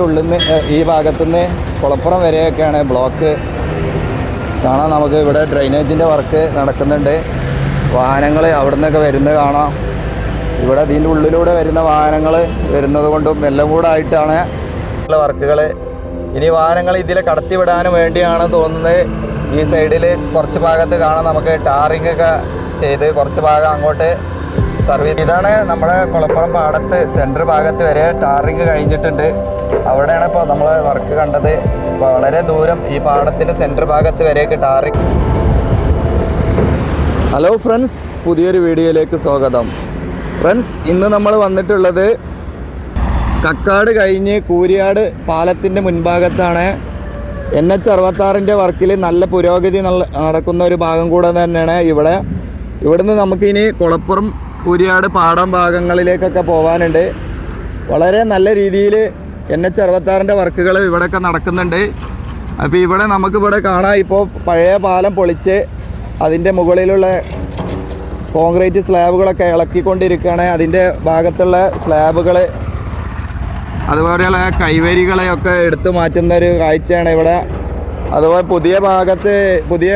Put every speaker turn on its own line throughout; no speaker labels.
ഉള്ളിൽ നിന്ന് ഈ ഭാഗത്തുനിന്ന് കുളപ്പുറം വരെയൊക്കെയാണ് ബ്ലോക്ക്. കാണാം നമുക്ക് ഇവിടെ ഡ്രൈനേജിന്റെ വർക്ക് നടക്കുന്നുണ്ട്. വാഹനങ്ങൾ അവിടെ നിന്നൊക്കെ വരുന്നത് കാണാം. ഇവിടെ ഇതിന്റെ ഉള്ളിലൂടെ വരുന്ന വാഹനങ്ങൾ വരുന്നത് കൊണ്ടും എല്ലാം കൂടെ ആയിട്ടാണ് വർക്കുകൾ ഇനി വാഹനങ്ങൾ ഇതിൽ കടത്തിവിടാനും വേണ്ടിയാണ് തോന്നുന്നത്. ഈ സൈഡിൽ കുറച്ച് ഭാഗത്ത് കാണാം നമുക്ക് ടാറിംഗ് ഒക്കെ ചെയ്ത് കുറച്ച് ഭാഗം അങ്ങോട്ട് സർവീസ്. ഇതാണ് നമ്മുടെ കുളപ്പുറം പാടത്ത് സെന്റർ ഭാഗത്ത് വരെ ടാറിങ് കഴിഞ്ഞിട്ടുണ്ട്. അവിടെയാണ് ഇപ്പോൾ നമ്മൾ വർക്ക് കണ്ടത്. വളരെ ദൂരം ഈ പാടത്തിന്റെ സെന്റർ ഭാഗത്ത് വരെയൊക്കെ ടാറി ഹലോ ഫ്രണ്ട്സ് പുതിയൊരു വീഡിയോയിലേക്ക് സ്വാഗതം. ഫ്രണ്ട്സ് ഇന്ന് നമ്മൾ വന്നിട്ടുള്ളത് കക്കാട് കഴിഞ്ഞ് കൂരിയാട് പാലത്തിന്റെ മുൻഭാഗത്താണ്. എൻ എച്ച് അറുപത്താറിന്റെ വർക്കിൽ നല്ല പുരോഗതി നടക്കുന്ന ഒരു ഭാഗം കൂടെ തന്നെയാണ് ഇവിടെ. ഇവിടുന്ന് നമുക്കിനി കുളപ്പുറം കൂരിയാട് പാടം ഭാഗങ്ങളിലേക്കൊക്കെ പോകാനുണ്ട് വളരെ നല്ല രീതിയിൽ എൻ എച്ച് അറുപത്താറിന്റെ വർക്കുകൾ ഇവിടെയൊക്കെ നടക്കുന്നുണ്ട്. അപ്പോൾ ഇവിടെ നമുക്കിവിടെ കാണാം ഇപ്പോൾ പഴയ പാലം പൊളിച്ച് അതിന്റെ മുകളിലുള്ള കോൺക്രീറ്റ് സ്ലാബുകളൊക്കെ ഇളക്കിക്കൊണ്ടിരിക്കുകയാണ്. അതിന്റെ ഭാഗത്തുള്ള സ്ലാബുകൾ അതുപോലെയുള്ള കൈവരികളെയൊക്കെ എടുത്തു മാറ്റുന്ന ഒരു കാഴ്ചയാണ് ഇവിടെ. അതുപോലെ പുതിയ ഭാഗത്ത് പുതിയ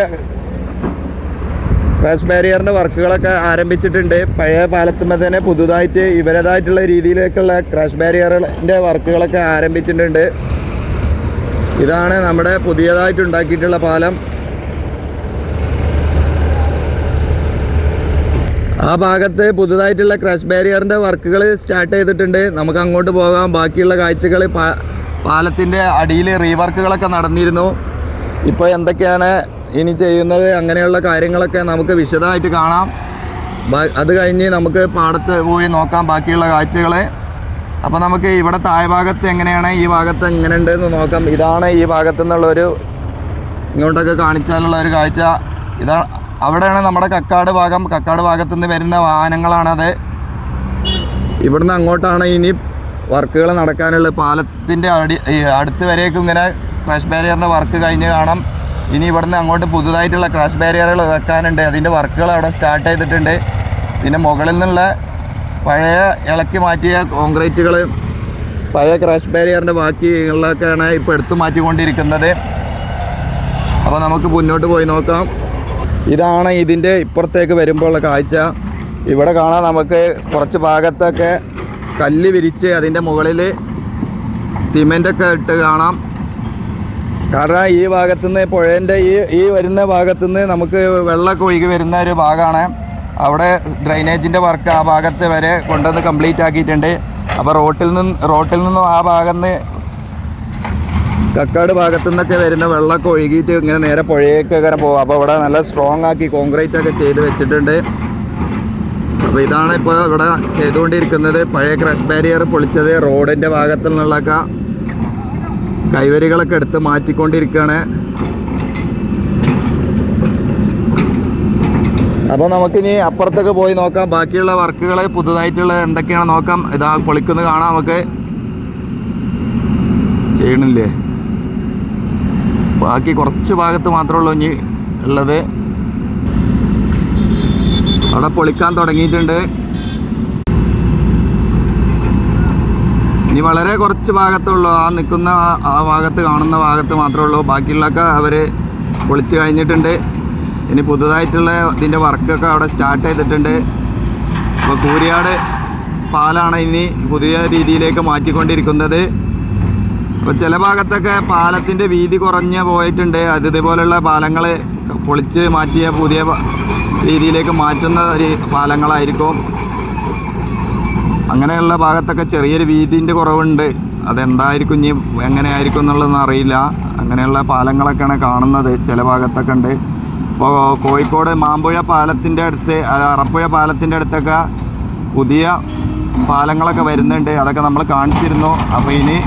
ക്രാഷ് ബാരിയറിന്റെ വർക്കുകളൊക്കെ ആരംഭിച്ചിട്ടുണ്ട്. പഴയ പാലത്തുമ്പോൾ തന്നെ പുതുതായിട്ട് ഇവരതായിട്ടുള്ള രീതിയിലേക്കുള്ള ക്രാഷ് ബാരിയറിന്റെ വർക്കുകളൊക്കെ ആരംഭിച്ചിട്ടുണ്ട്. ഇതാണ് നമ്മുടെ പുതിയതായിട്ട് ഉണ്ടാക്കിയിട്ടുള്ള പാലം. ആ ഭാഗത്ത് പുതുതായിട്ടുള്ള ക്രാഷ് ബാരിയറിന്റെ വർക്കുകൾ സ്റ്റാർട്ട് ചെയ്തിട്ടുണ്ട്. നമുക്ക് അങ്ങോട്ട് പോകാം. ബാക്കിയുള്ള കാഴ്ചകൾ പാലത്തിന്റെ അടിയിൽ റീവർക്കുകളൊക്കെ നടന്നിരുന്നു. ഇപ്പോൾ എന്തൊക്കെയാണ് ഇനി ചെയ്യുന്നത് അങ്ങനെയുള്ള കാര്യങ്ങളൊക്കെ നമുക്ക് വിശദമായിട്ട് കാണാം. അത് കഴിഞ്ഞ് നമുക്ക് പാടത്ത് പോയി നോക്കാം ബാക്കിയുള്ള കാഴ്ചകളെ. അപ്പോൾ നമുക്ക് ഇവിടെ താഴെ ഭാഗത്ത് എങ്ങനെയാണ് ഈ ഭാഗത്ത് എങ്ങനെയുണ്ട് എന്ന് നോക്കാം. ഇതാണ് ഈ ഭാഗത്തു നിന്നുള്ളൊരു ഇങ്ങോട്ടൊക്കെ കാണിച്ചാലുള്ള ഒരു കാഴ്ച. ഇതാ അവിടെയാണ് നമ്മുടെ കക്കാട് ഭാഗം. കക്കാട് ഭാഗത്തു നിന്ന് വരുന്ന വാഹനങ്ങളാണത് ഇവിടുന്ന് അങ്ങോട്ടാണ് ഇനി വർക്കുകൾ നടക്കാനുള്ള പാലത്തിന്റെ അടി അടുത്ത് വരേക്കും ഇങ്ങനെ ക്രാഷ് ബാരിയറിന്റെ വർക്ക് കഴിഞ്ഞ് കാണാം. ഇനി ഇവിടുന്ന് അങ്ങോട്ട് പുതുതായിട്ടുള്ള ക്രാഷ് ബാരിയറുകൾ വെക്കാനുണ്ട്. അതിന്റെ വർക്കുകൾ അവിടെ സ്റ്റാർട്ട് ചെയ്തിട്ടുണ്ട്. പിന്നെ മുകളിൽ നിന്നുള്ള പഴയ ഇളക്കി മാറ്റിയ കോൺക്രീറ്റുകൾ പഴയ ക്രാഷ് ബാരിയറിന്റെ ബാക്കിയുള്ളതൊക്കെയാണ് ഇപ്പോൾ എടുത്തു മാറ്റിക്കൊണ്ടിരിക്കുന്നത്. അപ്പോൾ നമുക്ക് മുന്നോട്ട് പോയി നോക്കാം. ഇതാണ് ഇതിന്റെ ഇപ്പുറത്തേക്ക് വരുമ്പോഴുള്ള കാഴ്ച. ഇവിടെ കാണാൻ നമുക്ക് കുറച്ച് ഭാഗത്തൊക്കെ കല്ല് വിരിച്ച് അതിന്റെ മുകളിൽ സിമെന്റൊക്കെ ഇട്ട് കാണാം. കാരണം ഈ ഭാഗത്തുനിന്ന് പുഴേന്റെ ഈ ഈ വരുന്ന ഭാഗത്തുനിന്ന് നമുക്ക് വെള്ളമൊക്കെ ഒഴുകി വരുന്ന ഒരു ഭാഗമാണ്. അവിടെ ഡ്രൈനേജിന്റെ വർക്ക് ആ ഭാഗത്ത് വരെ കൊണ്ടുവന്ന് കംപ്ലീറ്റ് ആക്കിയിട്ടുണ്ട്. അപ്പോൾ റോട്ടിൽ നിന്ന് റോട്ടിൽ നിന്നും ആ ഭാഗത്ത് കക്കാട് ഭാഗത്തു നിന്നൊക്കെ വരുന്ന വെള്ളമൊക്കെ ഒഴുകിയിട്ട് ഇങ്ങനെ നേരെ പുഴയൊക്കെ ഇങ്ങനെ പോകും. അപ്പോൾ ഇവിടെ നല്ല സ്ട്രോങ് ആക്കി കോൺക്രീറ്റ് ഒക്കെ ചെയ്ത് വെച്ചിട്ടുണ്ട്. അപ്പോൾ ഇതാണ് ഇപ്പോൾ ഇവിടെ ചെയ്തുകൊണ്ടിരിക്കുന്നത്. പഴയ ക്രഷ് ബാരിയർ പൊളിച്ചത് റോഡിന്റെ ഭാഗത്തു നിന്നുള്ളൊക്കെ. കൈവരികളൊക്കെ എടുത്ത് മാറ്റിക്കൊണ്ടിരിക്കുകയാണ്. അപ്പോൾ നമുക്കിനി അപ്പുറത്തൊക്കെ പോയി നോക്കാം. ബാക്കിയുള്ള വർക്കുകൾ പുതുതായിട്ടുള്ള എന്തൊക്കെയാണ് നോക്കാം. ഇതാ പൊളിക്കുന്നത് കാണാം നമുക്ക്. ചെയ്യണില്ലേ? ബാക്കി കുറച്ച് ഭാഗത്ത് മാത്രമേ ഉള്ളൂ ഇനി ഉള്ളത്. അവിടെ പൊളിക്കാൻ തുടങ്ങിയിട്ടുണ്ട്. ഇനി വളരെ കുറച്ച് ഭാഗത്തുള്ളൂ. ആ നിൽക്കുന്ന ആ- ഭാഗത്ത് കാണുന്ന ഭാഗത്ത് മാത്രമേ ഉള്ളൂ. ബാക്കിയുള്ളതൊക്കെ അവർ പൊളിച്ച് കഴിഞ്ഞിട്ടുണ്ട്. ഇനി പുതുതായിട്ടുള്ള ഇതിന്റെ വർക്കൊക്കെ അവിടെ സ്റ്റാർട്ട് ചെയ്തിട്ടുണ്ട്. അപ്പോൾ കൂരിയാട് പാലാണ് ഇനി പുതിയ രീതിയിലേക്ക് മാറ്റിക്കൊണ്ടിരിക്കുന്നത്. അപ്പോൾ ചില ഭാഗത്തൊക്കെ പാലത്തിന്റെ വീതി കുറഞ്ഞ് പോയിട്ടുണ്ട്. അത് ഇതുപോലുള്ള പാലങ്ങൾ പൊളിച്ച് മാറ്റിയ പുതിയ രീതിയിലേക്ക് മാറ്റുന്ന ഒരു പാലങ്ങളായിരിക്കും. അങ്ങനെയുള്ള ഭാഗത്തൊക്കെ ചെറിയൊരു വീതിന്റെ കുറവുണ്ട്. അതെന്തായിരിക്കും ഇനി എങ്ങനെയായിരിക്കും എന്നുള്ളതൊന്നും അറിയില്ല. അങ്ങനെയുള്ള പാലങ്ങളൊക്കെയാണ് കാണുന്നത് ചില ഭാഗത്തൊക്കെ ഉണ്ട്. ഇപ്പോൾ കോഴിക്കോട് മാമ്പുഴ പാലത്തിന്റെ അടുത്ത് അറപ്പുഴ പാലത്തിന്റെ അടുത്തൊക്കെ പുതിയ പാലങ്ങളൊക്കെ വരുന്നുണ്ട്. അതൊക്കെ നമ്മൾ കാണിച്ചിരുന്നു. അപ്പോൾ ഇനി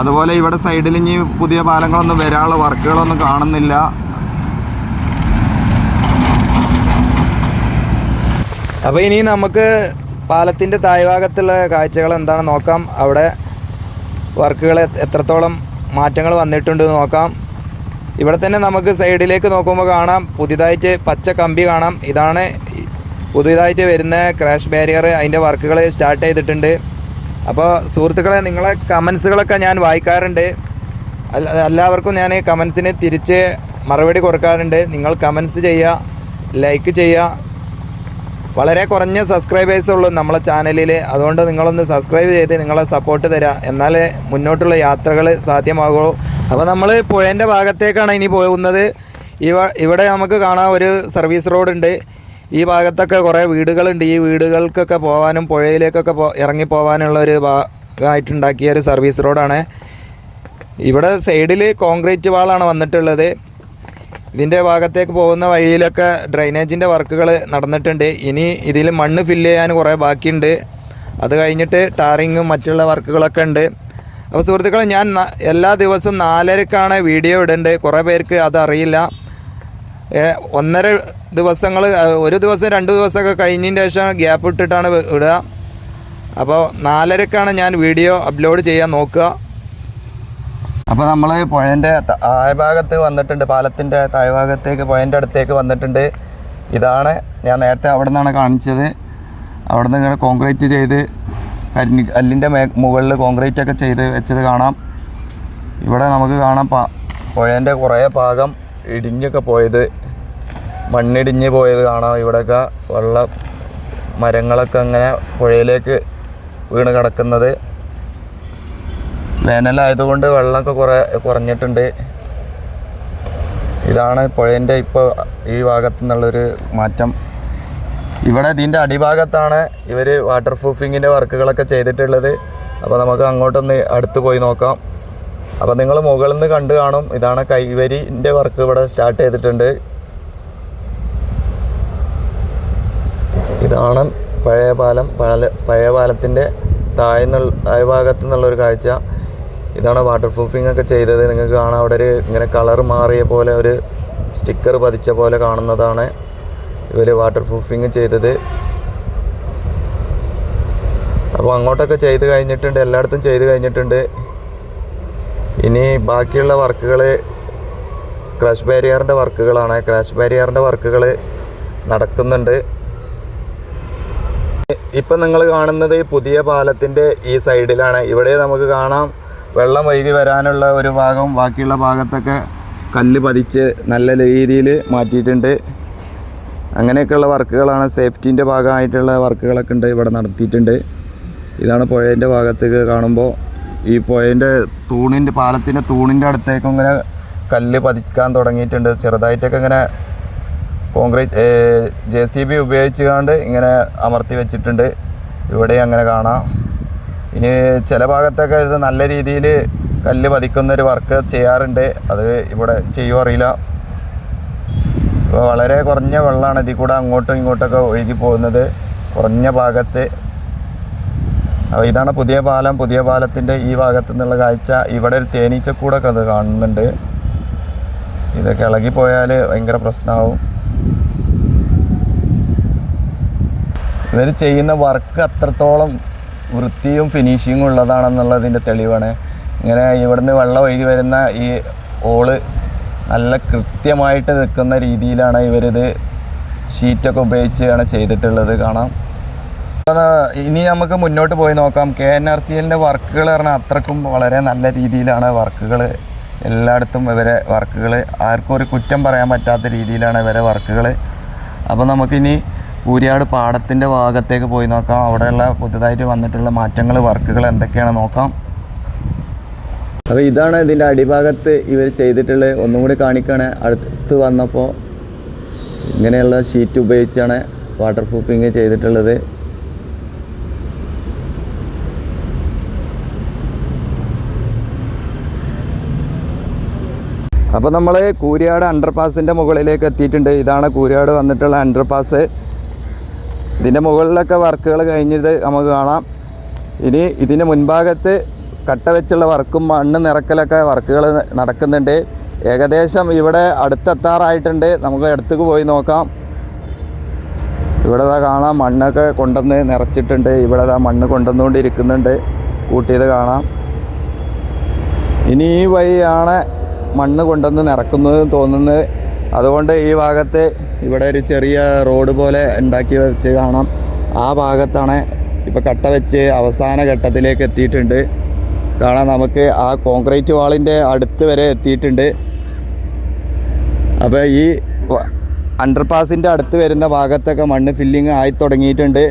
അതുപോലെ ഇവിടെ സൈഡിൽ ഇനി പുതിയ പാലങ്ങളൊന്നും വരാനുള്ള വർക്കുകളൊന്നും കാണുന്നില്ല. അപ്പോൾ ഇനി നമുക്ക് പാലത്തിന്റെ താഴ്ഭാഗത്തുള്ള കാഴ്ചകൾ എന്താണ് നോക്കാം. അവിടെ വർക്കുകൾ എത്രത്തോളം മാറ്റങ്ങൾ വന്നിട്ടുണ്ട് നോക്കാം. ഇവിടെ തന്നെ നമുക്ക് സൈഡിലേക്ക് നോക്കുമ്പോൾ കാണാം. പുതിയതായിട്ട് പച്ച കമ്പി കാണാം. ഇതാണ് പുതിയതായിട്ട് വരുന്ന ക്രാഷ് ബാരിയർ. അതിന്റെ വർക്കുകൾ സ്റ്റാർട്ട് ചെയ്തിട്ടുണ്ട്. അപ്പോൾ സുഹൃത്തുക്കളെ നിങ്ങളെ കമൻസുകളൊക്കെ ഞാൻ വായിക്കാറുണ്ട്. എല്ലാവർക്കും ഞാൻ കമൻസിന് തിരിച്ച് മറുപടി കൊടുക്കാറുണ്ട്. നിങ്ങൾ കമൻസ് ചെയ്യുക ലൈക്ക് ചെയ്യുക വളരെ കുറഞ്ഞ സബ്സ്ക്രൈബേഴ്സ് ഉള്ളൂ നമ്മളെ ചാനലിൽ അതുകൊണ്ട് നിങ്ങളൊന്ന് സബ്സ്ക്രൈബ് ചെയ്ത് നിങ്ങളെ സപ്പോർട്ട് തരാം. എന്നാലേ മുന്നോട്ടുള്ള യാത്രകൾ സാധ്യമാകുള്ളൂ അപ്പോൾ നമ്മൾ പുഴേന്റെ ഭാഗത്തേക്കാണ് ഇനി പോകുന്നത്. ഇവ ഇവിടെ നമുക്ക് കാണാം ഒരു സർവീസ് റോഡ് ഉണ്ട്. ഈ ഭാഗത്തൊക്കെ കുറേ വീടുകളുണ്ട്. ഈ വീടുകൾക്കൊക്കെ പോകാനും പുഴയിലേക്കൊക്കെ പോ ഇറങ്ങിപ്പോവാനുള്ള ഒരു ഭാഗമായിട്ടുണ്ടാക്കിയ ഒരു സർവീസ് റോഡാണ് ഇവിടെ സൈഡിൽ കോൺക്രീറ്റ് വാളാണ് വന്നിട്ടുള്ളത്. ഇതിന്റെ ഭാഗത്തേക്ക് പോകുന്ന വഴിയിലൊക്കെ ഡ്രൈനേജിന്റെ വർക്കുകൾ നടന്നിട്ടുണ്ട്. ഇനി ഇതിൽ മണ്ണ് ഫില്ല് ചെയ്യാൻ കുറേ ബാക്കിയുണ്ട്. അത് കഴിഞ്ഞിട്ട് ടാറിങ്ങും മറ്റുള്ള വർക്കുകളൊക്കെ ഉണ്ട്. അപ്പോൾ സുഹൃത്തുക്കളെ ഞാൻ എല്ലാ ദിവസവും നാലരക്കാണ് വീഡിയോ ഇടുന്നുണ്ട് കുറേ പേർക്ക് അതറിയില്ല ഒന്നര ദിവസങ്ങൾ ഒരു ദിവസം രണ്ട് ദിവസമൊക്കെ കഴിഞ്ഞതിന് ശേഷം ഗ്യാപ്പ് ഇട്ടിട്ടാണ് ഇടുക. അപ്പോൾ നാലരക്കാണ് ഞാൻ വീഡിയോ അപ്ലോഡ് ചെയ്യാൻ നോക്കുക. അപ്പോൾ നമ്മൾ പുഴേന്റെ താഴ്ഭാഗത്ത് വന്നിട്ടുണ്ട്. പാലത്തിന്റെ താഴ്ഭാഗത്തേക്ക് പുഴേന്റെ അടുത്തേക്ക് വന്നിട്ടുണ്ട്. ഇതാണ് ഞാൻ നേരത്തെ അവിടെ നിന്നാണ് കാണിച്ചത്. അവിടെ നിന്ന് ഇങ്ങനെ കോൺക്രീറ്റ് ചെയ്ത് കരിഞ്ഞ് കല്ലിന്റെ മേ മുകളിൽ കോൺക്രീറ്റ് ഒക്കെ ചെയ്ത് വെച്ചത് കാണാം. ഇവിടെ നമുക്ക് കാണാം പാ പുഴേന്റെ കുറേ ഭാഗം ഇടിഞ്ഞൊക്കെ പോയത്. മണ്ണിടിഞ്ഞ് പോയത് കാണാം. ഇവിടെയൊക്കെ വെള്ളം മരങ്ങളൊക്കെ അങ്ങനെ പുഴയിലേക്ക് വീണ് കിടക്കുന്നത്. വേനലായതുകൊണ്ട് വെള്ളമൊക്കെ കുറേ കുറഞ്ഞിട്ടുണ്ട്. ഇതാണ് പുഴേന്റെ ഇപ്പോൾ ഈ ഭാഗത്തു നിന്നുള്ളൊരു മാറ്റം. ഇവിടെ ഇതിന്റെ അടിഭാഗത്താണ് ഇവർ വാട്ടർ പ്രൂഫിങ്ങിന്റെ വർക്കുകളൊക്കെ ചെയ്തിട്ടുള്ളത്. അപ്പോൾ നമുക്ക് അങ്ങോട്ടൊന്ന് അടുത്ത് പോയി നോക്കാം. അപ്പോൾ നിങ്ങൾ മുകളിൽ നിന്ന് കണ്ടു കാണും. ഇതാണ് കൈവരിന്റെ വർക്ക് ഇവിടെ സ്റ്റാർട്ട് ചെയ്തിട്ടുണ്ട്. ഇതാണ് പഴയ പാലം പാല പഴയ പാലത്തിന്റെ താഴ്ന്നുള്ള ഭാഗത്തു നിന്നുള്ളൊരു കാഴ്ച. ഇതാണ് വാട്ടർ പ്രൂഫിംഗ് ഒക്കെ ചെയ്തത്. നിങ്ങൾക്ക് കാണാം അവിടെ ഒരു ഇങ്ങനെ കളർ മാറിയ പോലെ ഒരു സ്റ്റിക്കർ പതിച്ച പോലെ കാണുന്നതാണ് ഇവർ വാട്ടർ പ്രൂഫിങ് ചെയ്തത്. അപ്പോൾ അങ്ങോട്ടൊക്കെ ചെയ്ത് കഴിഞ്ഞിട്ടുണ്ട് എല്ലായിടത്തും ചെയ്ത് കഴിഞ്ഞിട്ടുണ്ട്. ഇനി ബാക്കിയുള്ള വർക്കുകൾ ക്രാഷ് ബാരിയറിന്റെ വർക്കുകളാണ്. ക്രാഷ് ബാരിയറിന്റെ വർക്കുകൾ നടക്കുന്നുണ്ട്. ഇപ്പം നിങ്ങൾ കാണുന്നത് പുതിയ പാലത്തിന്റെ ഈ സൈഡിലാണ് ഇവിടെ നമുക്ക് കാണാം വെള്ളം വൈകി വരാനുള്ള ഒരു ഭാഗം ബാക്കിയുള്ള ഭാഗത്തൊക്കെ കല്ല് പതിച്ച് നല്ല രീതിയിൽ മാറ്റിയിട്ടുണ്ട്. അങ്ങനെയൊക്കെയുള്ള വർക്കുകളാണ് സേഫ്റ്റീന്റെ ഭാഗമായിട്ടുള്ള വർക്കുകളൊക്കെ ഉണ്ട് ഇവിടെ നടത്തിയിട്ടുണ്ട്. ഇതാണ് പുഴേന്റെ ഭാഗത്തേക്ക് കാണുമ്പോൾ ഈ പുഴേന്റെ തൂണിന്റെ പാലത്തിന്റെ തൂണിന്റെ അടുത്തേക്കും ഇങ്ങനെ കല്ല് പതിക്കാൻ തുടങ്ങിയിട്ടുണ്ട്. ചെറുതായിട്ടൊക്കെ ഇങ്ങനെ കോൺക്രീറ്റ് ജെ സി ബി ഉപയോഗിച്ചുകൊണ്ട് ഇങ്ങനെ അമർത്തി വെച്ചിട്ടുണ്ട്. ഇവിടെ അങ്ങനെ കാണാം. ഇനി ചില ഭാഗത്തൊക്കെ ഇത് നല്ല രീതിയിൽ കല്ല് പതിക്കുന്ന ഒരു വർക്ക് ചെയ്യാറുണ്ട്. അത് ഇവിടെ ചെയ്യുമോ അറിയില്ല. ഇപ്പോൾ വളരെ കുറഞ്ഞ വെള്ളമാണ് ഇതിൽ കൂടെ അങ്ങോട്ടും ഇങ്ങോട്ടൊക്കെ ഒഴുകി പോകുന്നത്. കുറഞ്ഞ ഭാഗത്ത്. അപ്പോൾ ഇതാണ് പുതിയ പാലം. പുതിയ പാലത്തിന്റെ ഈ ഭാഗത്തു നിന്നുള്ള കാഴ്ച. ഇവിടെ ഒരു തേനീച്ചക്കൂടൊക്കെ അത് കാണുന്നുണ്ട്. ഇതൊക്കെ ഇളകിപ്പോയാൽ ഭയങ്കര പ്രശ്നമാവും. ഇവർ ചെയ്യുന്ന വർക്ക് അത്രത്തോളം വൃത്തിയും ഫിനിഷിങ്ങും ഉള്ളതാണെന്നുള്ളതിന്റെ തെളിവാണ്. ഇങ്ങനെ ഇവിടുന്ന് വെള്ളം ഒഴുകി വരുന്ന ഈ ഓൾ നല്ല കൃത്യമായിട്ട് നിൽക്കുന്ന രീതിയിലാണ് ഇവരിത് ഷീറ്റൊക്കെ ഉപയോഗിച്ചാണ് ചെയ്തിട്ടുള്ളത് കാണാം. ഇനി നമുക്ക് മുന്നോട്ട് പോയി നോക്കാം. കെ എൻ ആർ സി എല്ലിന്റെ വർക്കുകൾ പറഞ്ഞാൽ അത്രക്കും വളരെ നല്ല രീതിയിലാണ് വർക്കുകൾ. എല്ലായിടത്തും ഇവരെ വർക്കുകൾ ആർക്കും ഒരു കുറ്റം പറയാൻ പറ്റാത്ത രീതിയിലാണ് ഇവരെ വർക്കുകൾ. അപ്പോൾ നമുക്കിനി ഊരിയാട് പാടത്തിന്റെ ഭാഗത്തേക്ക് പോയി നോക്കാം. അവിടെയുള്ള പുതുതായിട്ട് വന്നിട്ടുള്ള മാറ്റങ്ങൾ വർക്കുകൾ എന്തൊക്കെയാണ് നോക്കാം. അപ്പോൾ ഇതാണ് ഇതിന്റെ അടിഭാഗത്ത് ഇവർ ചെയ്തിട്ടുള്ളത് ഒന്നും കൂടി കാണിക്കുകയാണ് അടുത്ത് വന്നപ്പോൾ ഇങ്ങനെയുള്ള ഷീറ്റ് ഉപയോഗിച്ചാണ് വാട്ടർ പ്രൂഫിങ് ചെയ്തിട്ടുള്ളത്. അപ്പോൾ നമ്മൾ കൂരിയാട് അണ്ടർപാസിന്റെ മുകളിലേക്ക് എത്തിയിട്ടുണ്ട്. ഇതാണ് കൂരിയാട് വന്നിട്ടുള്ള അണ്ടർപാസ് ഇതിന്റെ മുകളിലൊക്കെ വർക്കുകൾ കഴിഞ്ഞത് നമുക്ക് കാണാം. ഇനി ഇതിന്റെ മുൻഭാഗത്ത് കട്ട വെച്ചുള്ള വർക്കും മണ്ണ് നിറക്കലൊക്കെ വർക്കുകൾ നടക്കുന്നുണ്ട്. ഏകദേശം ഇവിടെ അടുത്തെത്താറായിട്ടുണ്ട്. നമുക്ക് അടുത്തേക്ക് പോയി നോക്കാം. ഇവിടെ കാണാം മണ്ണൊക്കെ കൊണ്ടുവന്ന് നിറച്ചിട്ടുണ്ട്. ഇവിടെ മണ്ണ് കൊണ്ടുവന്നുകൊണ്ടിരിക്കുന്നുണ്ട്. കൂട്ടിയത് കാണാം. ഇനി ഈ വഴിയാണ് മണ്ണ് കൊണ്ടുവന്ന് നിറക്കുന്നത് തോന്നുന്നത്. അതുകൊണ്ട് ഈ ഭാഗത്ത് ഇവിടെ ഒരു ചെറിയ റോഡ് പോലെ ഉണ്ടാക്കി വെച്ച് കാണാം. ആ ഭാഗത്താണ് ഇപ്പോൾ കട്ട വെച്ച് അവസാന ഘട്ടത്തിലേക്ക് എത്തിയിട്ടുണ്ട്. കാണാം നമുക്ക് ആ കോൺക്രീറ്റ് വാളിന്റെ അടുത്ത് വരെ എത്തിയിട്ടുണ്ട്. അപ്പോൾ ഈ അണ്ടർപാസിന്റെ അടുത്ത് വരുന്ന ഭാഗത്തൊക്കെ മണ്ണ് ഫില്ലിങ് ആയി തുടങ്ങിയിട്ടുണ്ട്.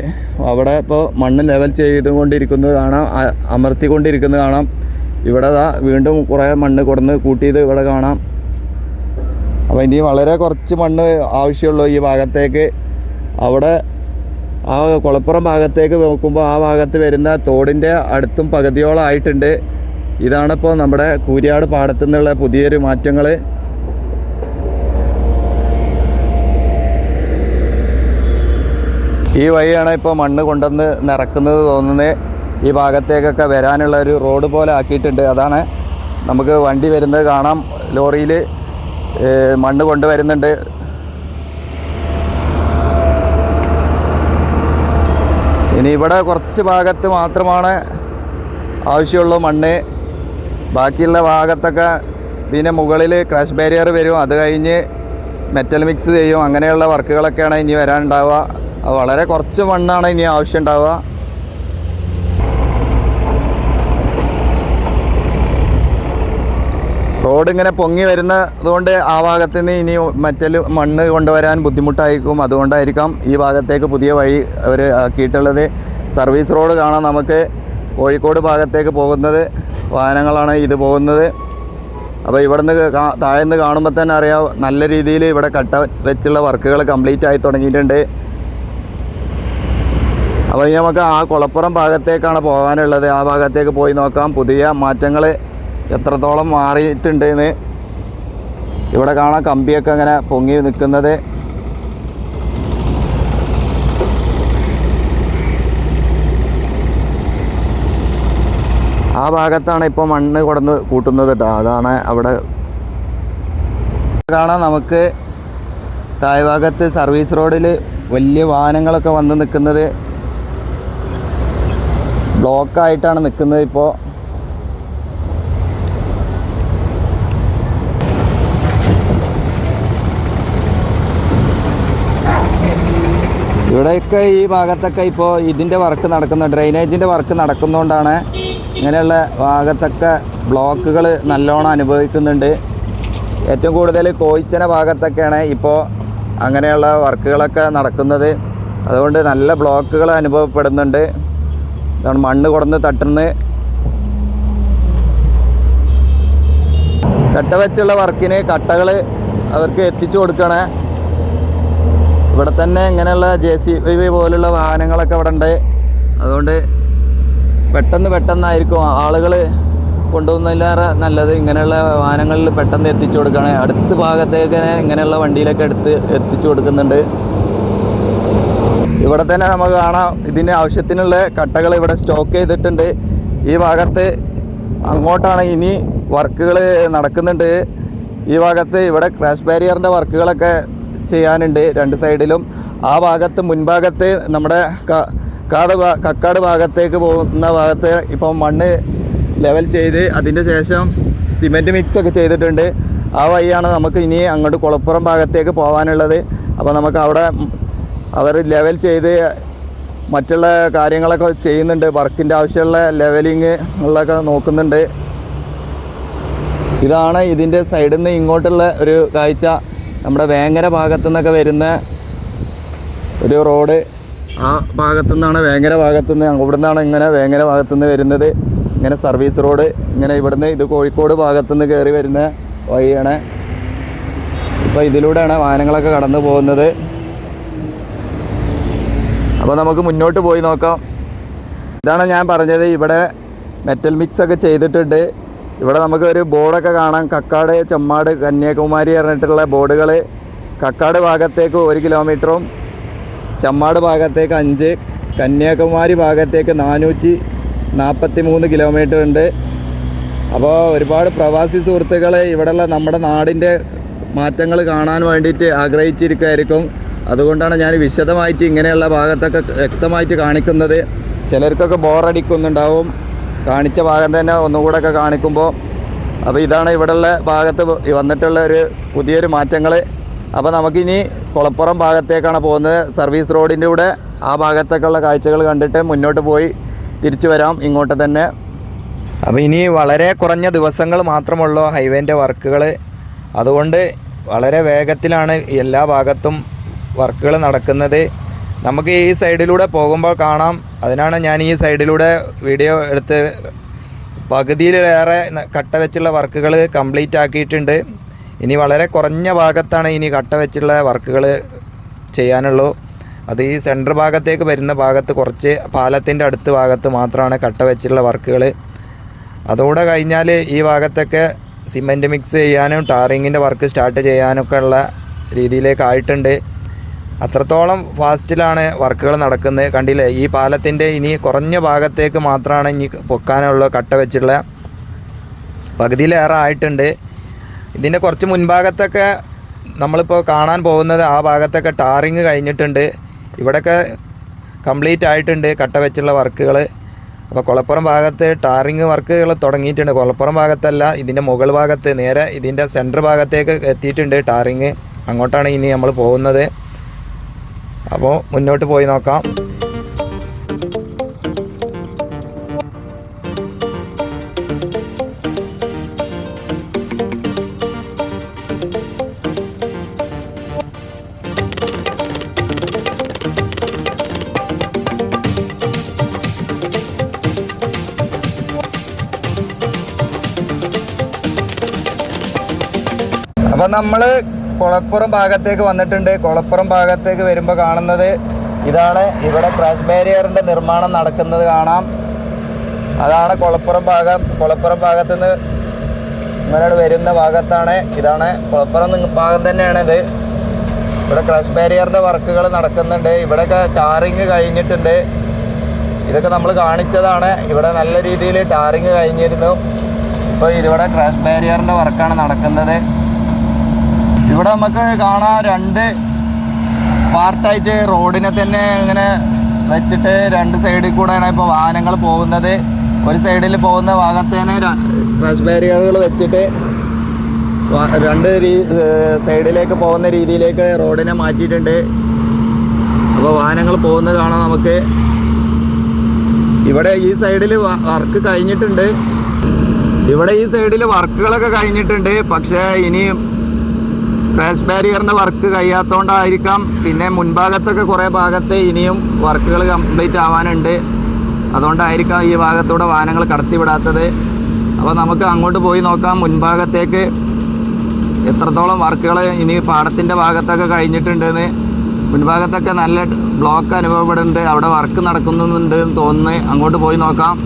അവിടെ ഇപ്പോൾ മണ്ണ് ലെവൽ ചെയ്തുകൊണ്ടിരിക്കുന്നത് കാണാം. അമർത്തിക്കൊണ്ടിരിക്കുന്നത് കാണാം. ഇവിടെ വീണ്ടും കുറേ മണ്ണ് കൊടുന്ന് കൂട്ടിയത് ഇവിടെ കാണാം. അപ്പോൾ ഇനി വളരെ കുറച്ച് മണ്ണ് ആവശ്യമുള്ളൂ ഈ ഭാഗത്തേക്ക് അവിടെ ആ കുളപ്പുറം ഭാഗത്തേക്ക് നോക്കുമ്പോൾ ആ ഭാഗത്ത് വരുന്ന തോടിന്റെ അടുത്തും പകുതിയോളം ആയിട്ടുണ്ട് ഇതാണിപ്പോൾ നമ്മുടെ കൂരിയാട് പാടത്തു നിന്നുള്ള പുതിയൊരു മാറ്റങ്ങൾ ഈ വഴിയാണ് ഇപ്പോൾ മണ്ണ് കൊണ്ടുവന്ന് നിറക്കുന്നത് തോന്നുന്നത് ഈ ഭാഗത്തേക്കൊക്കെ വരാനുള്ള ഒരു റോഡ് പോലെ ആക്കിയിട്ടുണ്ട്. അതാണ് നമുക്ക് വണ്ടി വരുന്നത് കാണാം. ലോറിയിൽ മണ്ണ് കൊണ്ടുവരുന്നുണ്ട്. ഇനി ഇവിടെ കുറച്ച് ഭാഗത്ത് മാത്രമാണ് ആവശ്യമുള്ള മണ്ണ്. ബാക്കിയുള്ള ഭാഗത്തൊക്കെ ഇതിന്റെ മുകളിൽ ക്രാഷ് ബാരിയർ വരും. അത് കഴിഞ്ഞ് മെറ്റൽ മിക്സ് ചെയ്യും. അങ്ങനെയുള്ള വർക്കുകളൊക്കെയാണ് ഇനി വരാനുണ്ടാവുക. വളരെ കുറച്ച് മണ്ണാണ് ഇനി ആവശ്യം ഉണ്ടാവുക റോഡ് ഇങ്ങനെ പൊങ്ങി വരുന്നതുകൊണ്ട് ആ ഭാഗത്ത് നിന്ന് ഇനി മറ്റൽ മണ്ണ് കൊണ്ടുവരാൻ ബുദ്ധിമുട്ടായിരിക്കും. അതുകൊണ്ടായിരിക്കാം ഈ ഭാഗത്തേക്ക് പുതിയ വഴി അവർ ആക്കിയിട്ടുള്ളത്. സർവീസ് റോഡ് കാണാം നമുക്ക്. കോഴിക്കോട് ഭാഗത്തേക്ക് പോകുന്നത് വാഹനങ്ങളാണ് ഇത് പോകുന്നത്. അപ്പോൾ ഇവിടെ നിന്ന് താഴെ നിന്ന് കാണുമ്പോൾ തന്നെ അറിയാം നല്ല രീതിയിൽ ഇവിടെ കട്ട വെച്ചുള്ള വർക്കുകൾ കംപ്ലീറ്റ് ആയി തുടങ്ങിയിട്ടുണ്ട്. അപ്പോൾ ഇനി നമുക്ക് ആ കുളപ്പുറം ഭാഗത്തേക്കാണ് പോകാനുള്ളത്. ആ ഭാഗത്തേക്ക് പോയി നോക്കാം. പുതിയ മാറ്റങ്ങൾ എത്രത്തോളം മാറിയിട്ടുണ്ട് എന്ന് ഇവിടെ കാണാം. കമ്പിയൊക്കെ അങ്ങനെ പൊങ്ങി നിൽക്കുന്നത്. ആ ഭാഗത്താണ് ഇപ്പോൾ മണ്ണ് കൊടന്ന് കൂട്ടുന്നത് കേട്ടോ അതാണ് അവിടെ. കാണാം നമുക്ക് താഴ്ഭാഗത്ത് സർവീസ് റോഡിൽ വലിയ വാഹനങ്ങളൊക്കെ വന്ന് നിൽക്കുന്നത്. ബ്ലോക്കായിട്ടാണ് നിൽക്കുന്നത് ഇപ്പോൾ ഇവിടെയൊക്കെ ഈ ഭാഗത്തൊക്കെ ഇപ്പോൾ ഇതിന്റെ വർക്ക് നടക്കുന്നു ഡ്രെയിനേജിന്റെ വർക്ക് നടക്കുന്നതുകൊണ്ടാണ് ഇങ്ങനെയുള്ള ഭാഗത്തൊക്കെ ബ്ലോക്കുകൾ നല്ലോണം അനുഭവിക്കുന്നുണ്ട്. ഏറ്റവും കൂടുതൽ കോയിച്ചന ഭാഗത്തൊക്കെയാണ് ഇപ്പോൾ അങ്ങനെയുള്ള വർക്കുകളൊക്കെ നടക്കുന്നത്. അതുകൊണ്ട് നല്ല ബ്ലോക്കുകൾ അനുഭവപ്പെടുന്നുണ്ട്. ഇതാണ് മണ്ണ് കൊടുന്ന് തട്ടുന്നത്. കട്ട വെച്ചുള്ള വർക്കിന് കട്ടകൾ അവർക്ക് എത്തിച്ചു കൊടുക്കണേ. ഇവിടെ തന്നെ ഇങ്ങനെയുള്ള ജെ സി ബി പോലുള്ള വാഹനങ്ങളൊക്കെ ഇവിടെ ഉണ്ട്. അതുകൊണ്ട് പെട്ടെന്ന് പെട്ടെന്നായിരിക്കും ആളുകൾ കൊണ്ടുപോകുന്നതിലേറെ നല്ലത്. ഇങ്ങനെയുള്ള വാഹനങ്ങളിൽ പെട്ടെന്ന് എത്തിച്ചു കൊടുക്കണേ. അടുത്ത ഭാഗത്തേക്ക് ഇങ്ങനെയുള്ള വണ്ടിയിലൊക്കെ എടുത്ത് എത്തിച്ചു കൊടുക്കുന്നുണ്ട്. ഇവിടെ തന്നെ നമുക്ക് കാണാം. ഇതിന്റെ ആവശ്യത്തിനുള്ള കട്ടകൾ ഇവിടെ സ്റ്റോക്ക് ചെയ്തിട്ടുണ്ട്. ഈ ഭാഗത്ത് അങ്ങോട്ടാണ് ഇനി വർക്കുകൾ നടക്കുന്നുണ്ട്. ഈ ഭാഗത്ത് ഇവിടെ ക്രാഷ് ബാരിയറിന്റെ വർക്കുകളൊക്കെ ചെയ്യാനുണ്ട്. രണ്ട് സൈഡിലും ആ ഭാഗത്ത് മുൻഭാഗത്ത് നമ്മുടെ കാട് കക്കാട് ഭാഗത്തേക്ക് പോകുന്ന ഭാഗത്ത് ഇപ്പം മണ്ണ് ലെവൽ ചെയ്ത് അതിന്റെ ശേഷം സിമെന്റ് മിക്സ് ഒക്കെ ചെയ്തിട്ടുണ്ട്. ആ വഴിയാണ് നമുക്ക് ഇനി അങ്ങോട്ട് കുളപ്പുറം ഭാഗത്തേക്ക് പോകാനുള്ളത്. അപ്പോൾ നമുക്ക് അവിടെ അവർ ലെവൽ ചെയ്ത് മറ്റുള്ള കാര്യങ്ങളൊക്കെ ചെയ്യുന്നുണ്ട്. വർക്കിന്റെ ആവശ്യമുള്ള ലെവലിങ് ഉള്ളതൊക്കെ നോക്കുന്നുണ്ട്. ഇതാണ് ഇതിന്റെ സൈഡിൽ നിന്ന് ഇങ്ങോട്ടുള്ള ഒരു കാഴ്ച. നമ്മുടെ വേങ്ങര ഭാഗത്തു നിന്നൊക്കെ വരുന്ന ഒരു റോഡ് ആ ഭാഗത്തു നിന്നാണ് വേങ്ങര ഭാഗത്തു നിന്ന് അവിടെ ഇങ്ങനെ വേങ്ങര ഭാഗത്തു നിന്ന് വരുന്നത്. ഇങ്ങനെ സർവീസ് റോഡ് ഇങ്ങനെ ഇവിടുന്ന് ഇത് കോഴിക്കോട് ഭാഗത്തു നിന്ന് കയറി വരുന്ന വഴിയാണ്. ഇപ്പോൾ ഇതിലൂടെയാണ് വാഹനങ്ങളൊക്കെ കടന്നു പോകുന്നത്. അപ്പോൾ നമുക്ക് മുന്നോട്ട് പോയി നോക്കാം. ഇതാണ് ഞാൻ പറഞ്ഞത് ഇവിടെ മെറ്റൽ മിക്സ് ഒക്കെ ചെയ്തിട്ടുണ്ട്. ഇവിടെ നമുക്ക് ഒരു ബോർഡൊക്കെ കാണാം. കക്കാട് ചെമ്മാട് കന്യാകുമാരി പറഞ്ഞിട്ടുള്ള ബോർഡുകൾ കക്കാട് ഭാഗത്തേക്ക് ഒരു കിലോമീറ്ററും ചെമ്മാട് ഭാഗത്തേക്ക് അഞ്ച് കന്യാകുമാരി ഭാഗത്തേക്ക് നാനൂറ്റി നാൽപ്പത്തി മൂന്ന് കിലോമീറ്റർ ഉണ്ട്. അപ്പോൾ ഒരുപാട് പ്രവാസി സുഹൃത്തുക്കൾ ഇവിടെയുള്ള നമ്മുടെ നാടിന്റെ മാറ്റങ്ങൾ കാണാൻ വേണ്ടിയിട്ട് ആഗ്രഹിച്ചിരിക്കുമായിരിക്കും അതുകൊണ്ടാണ് ഞാൻ വിശദമായിട്ട് ഇങ്ങനെയുള്ള ഭാഗത്തൊക്കെ വ്യക്തമായിട്ട് കാണിക്കുന്നത്. ചിലർക്കൊക്കെ ബോറടിക്കുന്നുണ്ടാവും കാണിച്ച ഭാഗം തന്നെ ഒന്നുകൂടെ ഒക്കെ കാണിക്കുമ്പോൾ അപ്പോൾ ഇതാണ് ഇവിടെയുള്ള ഭാഗത്ത് വന്നിട്ടുള്ള ഒരു പുതിയൊരു മാറ്റങ്ങൾ അപ്പോൾ നമുക്കിനി കുളപ്പുറം ഭാഗത്തേക്കാണ് പോകുന്നത്. സർവീസ് റോഡിന്റെ കൂടെ ആ ഭാഗത്തേക്കുള്ള കാഴ്ചകൾ കണ്ടിട്ട് മുന്നോട്ട് പോയി തിരിച്ചു വരാം ഇങ്ങോട്ട് തന്നെ. അപ്പോൾ ഇനി വളരെ കുറഞ്ഞ ദിവസങ്ങൾ മാത്രമുള്ള ഹൈവേന്റെ വർക്കുകൾ അതുകൊണ്ട് വളരെ വേഗത്തിലാണ് എല്ലാ ഭാഗത്തും വർക്കുകൾ നടക്കുന്നത്. നമുക്ക് ഈ സൈഡിലൂടെ പോകുമ്പോൾ കാണാം. അതിനാണ് ഞാൻ ഈ സൈഡിലൂടെ വീഡിയോ എടുത്ത് പകുതിയിലേറെ കട്ട വെച്ചുള്ള വർക്കുകൾ കംപ്ലീറ്റ് ആക്കിയിട്ടുണ്ട്. ഇനി വളരെ കുറഞ്ഞ ഭാഗത്താണ് ഇനി കട്ട വെച്ചുള്ള വർക്കുകൾ ചെയ്യാനുള്ളൂ. അത് ഈ സെന്റർ ഭാഗത്തേക്ക് വരുന്ന ഭാഗത്ത് കുറച്ച് പാലത്തിന്റെ അടുത്ത് ഭാഗത്ത് മാത്രമാണ് കട്ട വെച്ചുള്ള വർക്കുകൾ. അതുകൂടെ കഴിഞ്ഞാൽ ഈ ഭാഗത്തൊക്കെ സിമെന്റ് മിക്സ് ചെയ്യാനും ടാറിങ്ങിന്റെ വർക്ക് സ്റ്റാർട്ട് ചെയ്യാനൊക്കെ ഉള്ള അത്രത്തോളം ഫാസ്റ്റിലാണ് വർക്കുകൾ നടക്കുന്നത്. കണ്ടില്ലേ ഈ പാലത്തിന്റെ ഇനി കുറഞ്ഞ ഭാഗത്തേക്ക് മാത്രമാണ് ഇനി പൊക്കാനുള്ള കട്ട വെച്ചുള്ള പകുതിയിലേറെ ആയിട്ടുണ്ട് ഇതിന്റെ കുറച്ച് മുൻഭാഗത്തൊക്കെ നമ്മളിപ്പോൾ കാണാൻ പോകുന്നത് ആ ഭാഗത്തൊക്കെ ടാറിങ് കഴിഞ്ഞിട്ടുണ്ട്. ഇവിടെയൊക്കെ കംപ്ലീറ്റ് ആയിട്ടുണ്ട് കട്ട വെച്ചുള്ള വർക്കുകൾ. അപ്പോൾ കുളപ്പുറം ഭാഗത്ത് ടാറിങ് വർക്കുകൾ തുടങ്ങിയിട്ടുണ്ട്. കുളപ്പുറം ഭാഗത്തല്ല ഇതിന്റെ മുകൾ ഭാഗത്ത് നേരെ ഇതിന്റെ സെന്റർ ഭാഗത്തേക്ക് എത്തിയിട്ടുണ്ട് ടാറിങ്. അങ്ങോട്ടാണ് ഇനി നമ്മൾ പോകുന്നത്. അപ്പോൾ മുന്നോട്ട് പോയി നോക്കാം. അപ്പം നമ്മൾ കുളപ്പുറം ഭാഗത്തേക്ക് വന്നിട്ടുണ്ട്. കുളപ്പുറം ഭാഗത്തേക്ക് വരുമ്പോൾ കാണുന്നത് ഇതാണ്. ഇവിടെ ക്രാഷ് ബാരിയറിന്റെ നിർമ്മാണം നടക്കുന്നത് കാണാം. അതാണ് കുളപ്പുറം ഭാഗം. കുളപ്പുറം ഭാഗത്ത് നിന്ന് ഇങ്ങനെ വരുന്ന ഭാഗത്താണ്. ഇതാണ് കുളപ്പുറം ഭാഗം തന്നെയാണ് ഇത്. ഇവിടെ ക്രാഷ് ബാരിയറിന്റെ വർക്കുകൾ നടക്കുന്നുണ്ട്. ഇവിടെയൊക്കെ ടാറിങ് കഴിഞ്ഞിട്ടുണ്ട്. ഇതൊക്കെ നമ്മൾ കാണിച്ചതാണ്. ഇവിടെ നല്ല രീതിയിൽ ടാറിങ് കഴിഞ്ഞിരുന്നു. ഇപ്പോൾ ഇതിവിടെ ക്രാഷ് ബാരിയറിന്റെ വർക്കാണ് നടക്കുന്നത്. ഇവിടെ നമുക്ക് കാണാം രണ്ട് പാർട്ടായിട്ട് റോഡിനെ തന്നെ ഇങ്ങനെ വെച്ചിട്ട് രണ്ട് സൈഡിൽ കൂടെയാണ് ഇപ്പോൾ വാഹനങ്ങൾ പോകുന്നത്. ഒരു സൈഡിൽ പോകുന്ന ഭാഗത്ത് തന്നെ ക്രഷ് ബാരിയറുകൾ വെച്ചിട്ട് രണ്ട് സൈഡിലേക്ക് പോകുന്ന രീതിയിലേക്ക് റോഡിനെ മാറ്റിയിട്ടുണ്ട്. അപ്പോൾ വാഹനങ്ങൾ പോകുന്നത് കാണാം നമുക്ക്. ഇവിടെ ഈ സൈഡിൽ വർക്ക് കഴിഞ്ഞിട്ടുണ്ട്. ഇവിടെ ഈ സൈഡിൽ വർക്കുകളൊക്കെ കഴിഞ്ഞിട്ടുണ്ട്. പക്ഷേ ഇനി ക്രാഷ് ബാരിയറിന്റെ വർക്ക് കഴിയാത്തതുകൊണ്ടായിരിക്കാം പിന്നെ മുൻഭാഗത്തൊക്കെ കുറേ ഭാഗത്തെ ഇനിയും വർക്കുകൾ കംപ്ലീറ്റ് ആവാനുണ്ട്. അതുകൊണ്ടായിരിക്കാം ഈ ഭാഗത്തൂടെ വാഹനങ്ങൾ കടത്തിവിടാത്തത്. അപ്പോൾ നമുക്ക് അങ്ങോട്ട് പോയി നോക്കാം. മുൻഭാഗത്തേക്ക് എത്രത്തോളം വർക്കുകൾ ഇനി പാടത്തിന്റെ ഭാഗത്തൊക്കെ കഴിഞ്ഞിട്ടുണ്ടെന്ന്. മുൻഭാഗത്തൊക്കെ നല്ല ബ്ലോക്ക് അനുഭവപ്പെടുന്നുണ്ട്. അവിടെ വർക്ക് നടക്കുന്നുണ്ട് എന്ന് തോന്നുന്നു. അങ്ങോട്ട് പോയി നോക്കാം.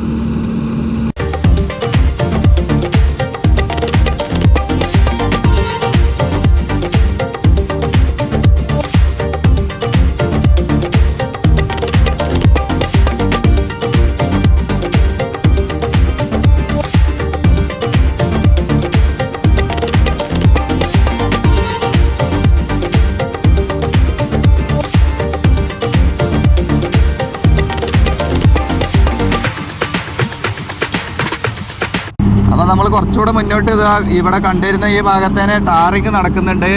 കുറച്ചുകൂടെ മുന്നോട്ട് ഇതാ ഇവിടെ കണ്ടിരുന്ന ഈ ഭാഗത്ത് തന്നെ ടാറിങ് നടക്കുന്നുണ്ട്.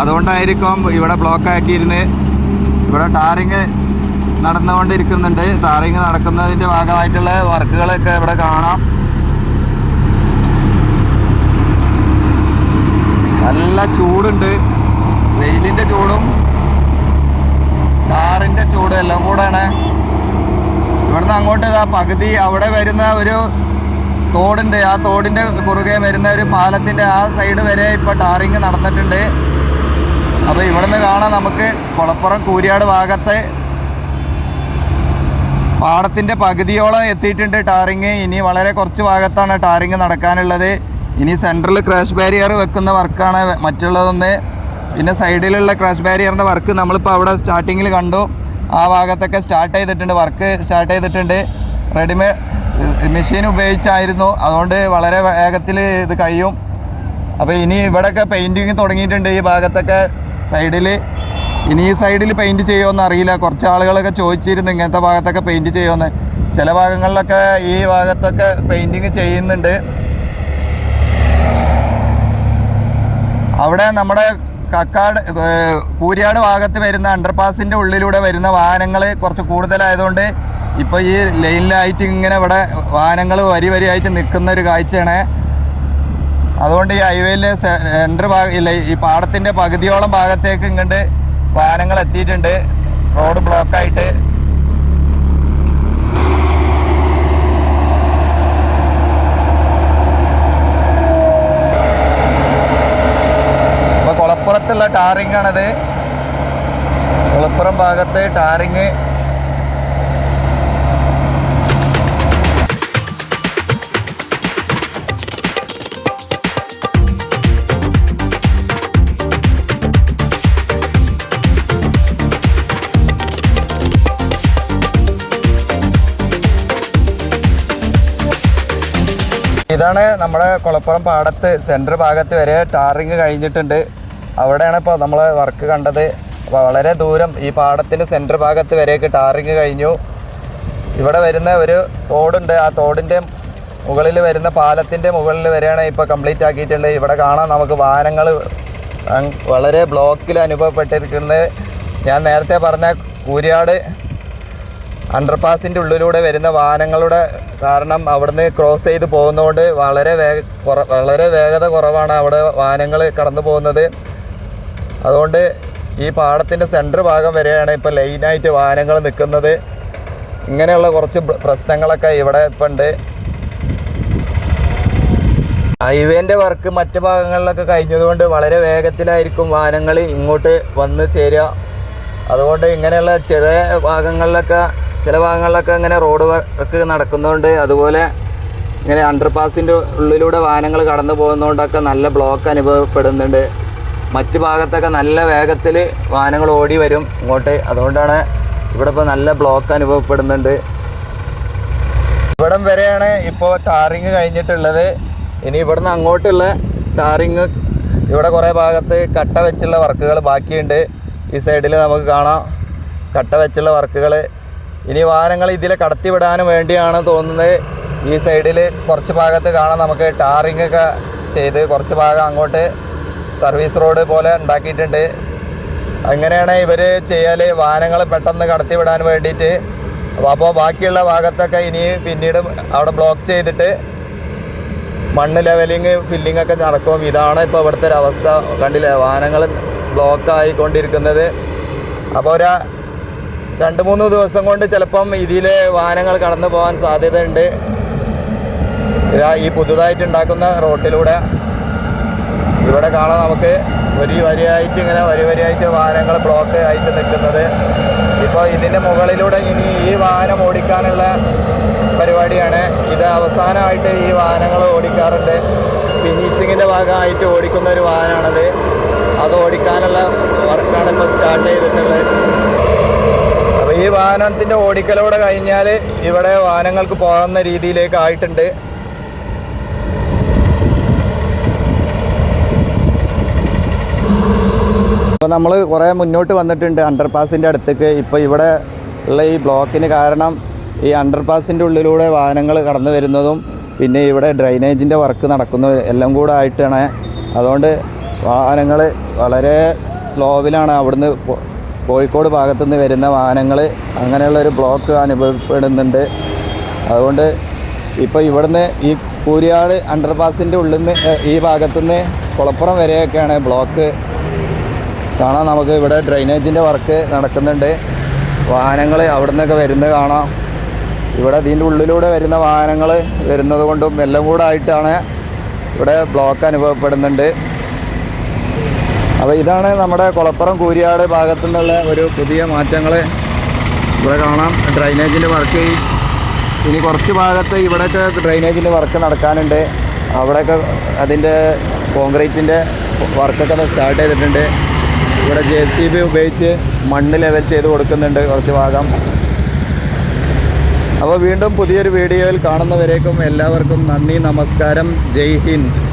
അതുകൊണ്ടായിരിക്കും ഇവിടെ ബ്ലോക്ക് ആക്കിയിരുന്ന്. ഇവിടെ ടാറിങ് നടന്നുകൊണ്ടിരിക്കുന്നുണ്ട്. ടാറിങ് നടക്കുന്നതിന്റെ ഭാഗമായിട്ടുള്ള വർക്കുകളൊക്കെ ഇവിടെ കാണാം. നല്ല ചൂടുണ്ട്. വെയിലിന്റെ ചൂടും ടാറിന്റെ ചൂടും എല്ലാം കൂടെയാണ്. ഇവിടുന്ന് അങ്ങോട്ട് ഇതാ പകുതി അവിടെ വരുന്ന ഒരു തോടുണ്ട് ആ തോടിന്റെ കുറുകെ വരുന്ന ഒരു പാലത്തിന്റെ ആ സൈഡ് വരെ ഇപ്പോൾ ടാറിങ് നടന്നിട്ടുണ്ട്. അപ്പോൾ ഇവിടുന്ന് കാണാം നമുക്ക് കുളപ്പുറം കൂരിയാട് ഭാഗത്തെ പാടത്തിന്റെ പകുതിയോളം എത്തിയിട്ടുണ്ട് ടാറിങ്. ഇനി വളരെ കുറച്ച് ഭാഗത്താണ് ടാറിങ് നടക്കാനുള്ളത്. ഇനി സെൻട്രൽ ക്രാഷ് ബാരിയർ വെക്കുന്ന വർക്കാണ് മറ്റുള്ളതൊന്ന്. പിന്നെ സൈഡിലുള്ള ക്രാഷ് ബാരിയറിന്റെ വർക്ക് നമ്മളിപ്പോൾ അവിടെ സ്റ്റാർട്ടിങ്ങിൽ കണ്ടു. ആ ഭാഗത്തൊക്കെ സ്റ്റാർട്ട് ചെയ്തിട്ടുണ്ട് വർക്ക് സ്റ്റാർട്ട് ചെയ്തിട്ടുണ്ട്. റെഡിമേഡ് മെഷീൻ ഉപയോഗിച്ചായിരുന്നു. അതുകൊണ്ട് വളരെ വേഗത്തിൽ ഇത് കഴിയും. അപ്പോൾ ഇനി ഇവിടെയൊക്കെ പെയിന്റിങ് തുടങ്ങിയിട്ടുണ്ട് ഈ ഭാഗത്തൊക്കെ സൈഡിൽ ഇനി ഈ സൈഡിൽ പെയിന്റ് ചെയ്യുമെന്ന് അറിയില്ല. കുറച്ച് ആളുകളൊക്കെ ചോദിച്ചിരുന്നു ഇങ്ങനത്തെ ഭാഗത്തൊക്കെ പെയിന്റ് ചെയ്യുമെന്ന് ചില ഭാഗങ്ങളിലൊക്കെ ഈ ഭാഗത്തൊക്കെ പെയിന്റിങ് ചെയ്യുന്നുണ്ട്. അവിടെ നമ്മുടെ കക്കാട് കൂരിയാട് ഭാഗത്ത് വരുന്ന അണ്ടർപാസിന്റെ ഉള്ളിലൂടെ വരുന്ന വാഹനങ്ങൾ കുറച്ച് കൂടുതലായതുകൊണ്ട് ഇപ്പോൾ ഈ ലൈനിലായിട്ട് ഇങ്ങനെ ഇവിടെ വാഹനങ്ങൾ വരി വരിയായിട്ട് നിൽക്കുന്ന ഒരു കാഴ്ചയാണ്. അതുകൊണ്ട് ഈ ഹൈവേയിലെ സെന്റർ ഭാഗം ഇല്ല ഈ പാടത്തിന്റെ പകുതിയോളം ഭാഗത്തേക്ക് ഇങ്ങോട്ട് വാഹനങ്ങൾ എത്തിയിട്ടുണ്ട്. റോഡ് ബ്ലോക്കായിട്ട് ഇപ്പോൾ കുളപ്പുറത്തുള്ള ടാറിങ്ങാണത്. കുളപ്പുറം ഭാഗത്ത് ടാറിങ് ഇതാണ് നമ്മുടെ കുളപ്പുറം പാടത്ത് സെന്റർ ഭാഗത്ത് വരെ ടാറിങ് കഴിഞ്ഞിട്ടുണ്ട്. അവിടെയാണ് ഇപ്പോൾ നമ്മൾ വർക്ക് കണ്ടത്. അപ്പോൾ വളരെ ദൂരം ഈ പാടത്തിന്റെ സെന്റർ ഭാഗത്ത് വരെയൊക്കെ ടാറിങ് കഴിഞ്ഞു. ഇവിടെ വരുന്ന ഒരു തോടുണ്ട്. ആ തോടിന്റെ മുകളിൽ വരുന്ന പാലത്തിന്റെ മുകളിൽ വരെയാണ് ഇപ്പോൾ കംപ്ലീറ്റ് ആക്കിയിട്ടുള്ളത് ഇവിടെ കാണാം നമുക്ക് വാഹനങ്ങൾ വളരെ ബ്ലോക്കിൽ അനുഭവപ്പെട്ടിരിക്കുന്നത്. ഞാൻ നേരത്തെ പറഞ്ഞ കൂരിയാട് അണ്ടർപാസിന്റെ ഉള്ളിലൂടെ വരുന്ന വാഹനങ്ങളുടെ കാരണം അവിടുന്ന് ക്രോസ് ചെയ്ത് പോകുന്നതുകൊണ്ട് വളരെ വേഗ വളരെ വേഗത കുറവാണ് അവിടെ വാഹനങ്ങൾ കടന്നു പോകുന്നത്. അതുകൊണ്ട് ഈ പാടത്തിന്റെ സെന്റർ ഭാഗം വരെയാണ് ഇപ്പോൾ ലൈനായിട്ട് വാഹനങ്ങൾ നിൽക്കുന്നത്. ഇങ്ങനെയുള്ള കുറച്ച് പ്രശ്നങ്ങളൊക്കെ ഇവിടെ ഇപ്പം ഉണ്ട്. ഹൈവേന്റെ വർക്ക് മറ്റ് ഭാഗങ്ങളിലൊക്കെ കഴിഞ്ഞതുകൊണ്ട് വളരെ വേഗത്തിലായിരിക്കും വാഹനങ്ങൾ ഇങ്ങോട്ട് വന്ന് ചേരുക. അതുകൊണ്ട് ഇങ്ങനെയുള്ള ചെറിയ ഭാഗങ്ങളിലൊക്കെ ചില ഭാഗങ്ങളിലൊക്കെ ഇങ്ങനെ റോഡ് വർക്ക് നടക്കുന്നതുകൊണ്ട് അതുപോലെ ഇങ്ങനെ അണ്ടർപാസിന്റെ ഉള്ളിലൂടെ വാഹനങ്ങൾ കടന്നു പോകുന്നതുകൊണ്ടൊക്കെ നല്ല ബ്ലോക്ക് അനുഭവപ്പെടുന്നുണ്ട്. മറ്റു ഭാഗത്തൊക്കെ നല്ല വേഗത്തിൽ വാഹനങ്ങൾ ഓടി വരും ഇങ്ങോട്ട്. അതുകൊണ്ടാണ് ഇവിടെ ഇപ്പോൾ നല്ല ബ്ലോക്ക് അനുഭവപ്പെടുന്നുണ്ട്. ഇവിടം വരെയാണ് ഇപ്പോൾ ടാറിങ് കഴിഞ്ഞിട്ടുള്ളത്. ഇനി ഇവിടുന്ന് അങ്ങോട്ടുള്ള ടാറിങ് ഇവിടെ കുറേ ഭാഗത്ത് കട്ട വെച്ചുള്ള വർക്കുകൾ ബാക്കിയുണ്ട്. ഈ സൈഡിൽ നമുക്ക് കാണാം. കട്ട വെച്ചുള്ള വർക്കുകൾ ഇനി വാഹനങ്ങൾ ഇതിൽ കടത്തിവിടാനും വേണ്ടിയാണ് തോന്നുന്നത്. ഈ സൈഡിൽ കുറച്ച് ഭാഗത്ത് കാണാം നമുക്ക് ടാറിംഗ് ഒക്കെ ചെയ്ത് കുറച്ച് ഭാഗം അങ്ങോട്ട് സർവീസ് റോഡ് പോലെ ഉണ്ടാക്കിയിട്ടുണ്ട്. അങ്ങനെയാണ് ഇവർ ചെയ്യാൽ വാഹനങ്ങൾ പെട്ടെന്ന് കടത്തിവിടാൻ വേണ്ടിയിട്ട്. അപ്പോൾ ബാക്കിയുള്ള ഭാഗത്തൊക്കെ ഇനി പിന്നീട് അവിടെ ബ്ലോക്ക് ചെയ്തിട്ട് മണ്ണ് ലെവലിങ് ഫില്ലിംഗ് ഒക്കെ നടക്കും. ഇതാണ് ഇപ്പോൾ ഇവിടുത്തെ ഒരു അവസ്ഥ. കണ്ടില്ലേ? വാഹനങ്ങൾ ബ്ലോക്ക് ആയിക്കൊണ്ടിരിക്കുന്നത്. അപ്പോൾ ഒരു രണ്ട് മൂന്ന് ദിവസം കൊണ്ട് ചിലപ്പം ഇതിൽ വാഹനങ്ങൾ കടന്നു പോകാൻ സാധ്യതയുണ്ട്. ഇതാ ഈ പുതുതായിട്ട് ഉണ്ടാക്കുന്ന റോട്ടിലൂടെ. ഇവിടെ കാണാം നമുക്ക് വരി വരിയായിട്ട് ഇങ്ങനെ വരി വരിയായിട്ട് വാഹനങ്ങൾ ബ്ലോക്ക് ആയിട്ട് നിൽക്കുന്നത്. ഇപ്പോൾ ഇതിന്റെ മുകളിലൂടെ ഇനി ഈ വാഹനം ഓടിക്കാനുള്ള പരിപാടിയാണ്. ഇത് അവസാനമായിട്ട് ഈ വാഹനങ്ങൾ ഓടിക്കാറുണ്ട്. ഫിനിഷിങ്ങിന്റെ ഭാഗമായിട്ട് ഓടിക്കുന്ന ഒരു വാഹനമാണത്. അത് ഓടിക്കാനുള്ള വർക്കാണ് ഇപ്പോൾ സ്റ്റാർട്ട് ചെയ്തിട്ടുള്ളത്. ഈ വാഹനത്തിന്റെ ഓടിക്കലോടെ കഴിഞ്ഞാൽ ഇവിടെ വാഹനങ്ങൾക്ക് പോകുന്ന രീതിയിലേക്ക് ആയിട്ടുണ്ട്. അപ്പോൾ നമ്മൾ കുറേ മുന്നോട്ട് വന്നിട്ടുണ്ട് അണ്ടർപാസിന്റെ അടുത്തേക്ക്. ഇപ്പോൾ ഇവിടെ ഉള്ള ഈ ബ്ലോക്കിന് കാരണം ഈ അണ്ടർപാസിന്റെ ഉള്ളിലൂടെ വാഹനങ്ങൾ കടന്നു വരുന്നതും പിന്നെ ഇവിടെ ഡ്രൈനേജിന്റെ വർക്ക് നടക്കുന്നതും എല്ലാം കൂടെ ആയിട്ടാണ്. അതുകൊണ്ട് വാഹനങ്ങൾ വളരെ സ്ലോവിലാണ് അവിടുന്ന് കോഴിക്കോട് ഭാഗത്തു നിന്ന് വരുന്ന വാഹനങ്ങൾ അങ്ങനെയുള്ള ഒരു ബ്ലോക്ക് അനുഭവപ്പെടുന്നുണ്ട്. അതുകൊണ്ട് ഇപ്പോൾ ഇവിടുന്ന് ഈ കൂരിയാട് അണ്ടർപാസിന്റെ ഉള്ളിൽ നിന്ന് ഈ ഭാഗത്തു നിന്ന് കുളപ്പുറം വരെയൊക്കെയാണ് ബ്ലോക്ക്. കാണാം നമുക്ക് ഇവിടെ ഡ്രൈനേജിന്റെ വർക്ക് നടക്കുന്നുണ്ട്. വാഹനങ്ങൾ അവിടെ നിന്നൊക്കെ വരുന്നത് കാണാം. ഇവിടെ ഇതിന്റെ ഉള്ളിലൂടെ വരുന്ന വാഹനങ്ങൾ വരുന്നത് കൊണ്ടും എല്ലാം കൂടെ ആയിട്ടാണ് ഇവിടെ ബ്ലോക്ക് അനുഭവപ്പെടുന്നുണ്ട്. അപ്പോൾ ഇതാണ് നമ്മുടെ കുളപ്പുറം കൂരിയാട് ഭാഗത്തു നിന്നുള്ള ഒരു പുതിയ മാറ്റങ്ങൾ ഇവിടെ കാണാം ഡ്രൈനേജിന്റെ വർക്ക്. ഇനി കുറച്ച് ഭാഗത്ത് ഇവിടെയൊക്കെ ഡ്രൈനേജിന്റെ വർക്ക് നടക്കാനുണ്ട്. അവിടെയൊക്കെ അതിന്റെ കോൺക്രീറ്റിന്റെ വർക്കൊക്കെ സ്റ്റാർട്ട് ചെയ്തിട്ടുണ്ട്. ഇവിടെ ജെ സി ബി ഉപയോഗിച്ച് മണ്ണ് ലെവൽ ചെയ്ത് കൊടുക്കുന്നുണ്ട് കുറച്ച് ഭാഗം. അപ്പോൾ വീണ്ടും പുതിയൊരു വീഡിയോയിൽ കാണുന്നവരേക്കും എല്ലാവർക്കും നന്ദി നമസ്കാരം. ജയ് ഹിന്ദ്.